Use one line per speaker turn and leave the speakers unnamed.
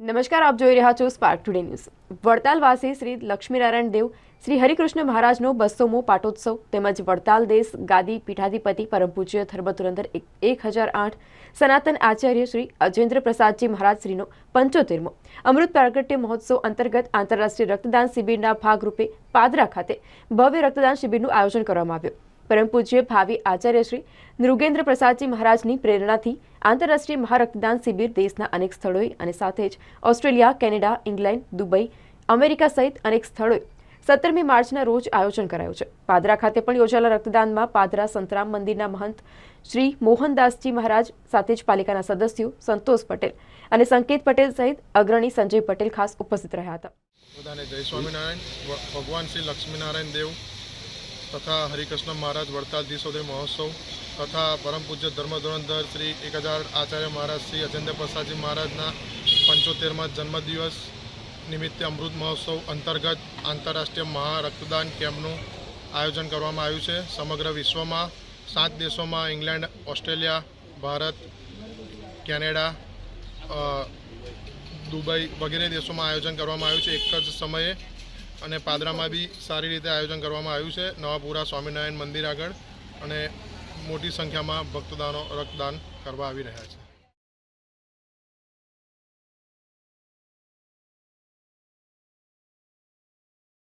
નમસ્કાર, આપ જોઈ રહ્યા છો સ્પાર્ક ટુડે ન્યૂઝ વડતાલવાસી શ્રી લક્ષ્મીનારાયણ દેવ શ્રી હરિકૃષ્ણ મહારાજનો બસોમો પાટોત્સવ તેમજ વડતાલ દેશ ગાદી પીઠાધિપતિ પરમ પૂજ્ય ધર્મધુરંધર એક હજાર આઠ સનાતન આચાર્ય શ્રી અજેન્દ્ર પ્રસાદજી મહારાજ શ્રીનો પંચોતેરમો અમૃત પ્રાગટ્ય મહોત્સવ અંતર્ગત આંતરરાષ્ટ્રીય રક્તદાન શિબિરના ભાગરૂપે પાદરા ખાતે ભવ્ય રક્તદાન શિબિરનું આયોજન કરવામાં આવ્યું. પરમ પૂજ્ય ભાવિ આચાર્ય શ્રી નૃગેન્દ્ર પ્રસાદજી મહારાજની પ્રેરણાથી આંતરરાષ્ટ્રીય મહારક્તદાન શિબિર દેશના અનેક સ્થળોએ અને સાથે જ Australia, Canada, England, Dubai, America સહિત અનેક સ્થળોએ સત્તરમી માર્ચના રોજ આયોજન કરાયું છે. પાદરા ખાતે પણ યોજાયેલા રક્તદાનમાં પાદરા સંતરામ મંદિરના મહંત શ્રી મોહનદાસજી મહારાજ સાથે જ પાલિકાના સદસ્યો સંતોષ પટેલ અને સંકેત પટેલ સહિત અગ્રણી સંજય પટેલ ખાસ ઉપસ્થિત રહ્યા હતા.
જય સ્વામિનારાયણ. ભગવાન શ્રી લક્ષ્મીનારાયણ દેવ. તથા હરિકૃષ્ણ મહારાજ વડતાલ દિસોદય મહોત્સવ તથા પરમ પૂજ્ય ધર્મધુરંધર શ્રી એક હજાર આચાર્ય મહારાજ શ્રી અજેન્દ્ર પ્રસાદજી મહારાજના પંચોતેરમાં જન્મદિવસ નિમિત્તે અમૃત મહોત્સવ અંતર્ગત આંતરરાષ્ટ્રીય મહા રક્તદાન કેમ્પનું આયોજન કરવામાં આવ્યું છે. સમગ્ર વિશ્વમાં સાત દેશોમાં England, Australia, Bharat, Canada Dubai વગેરે દેશોમાં આયોજન કરવામાં આવ્યું છે. એક જ સમયે અને પાદરામાં બી સારી રીતે આયોજન કરવામાં આવ્યું છે. નવાપુરા સ્વામિનારાયણ મંદિર આગળ અને મોટી સંખ્યામાં ભક્તદાનો રક્તદાન કરવા આવી રહ્યા છે.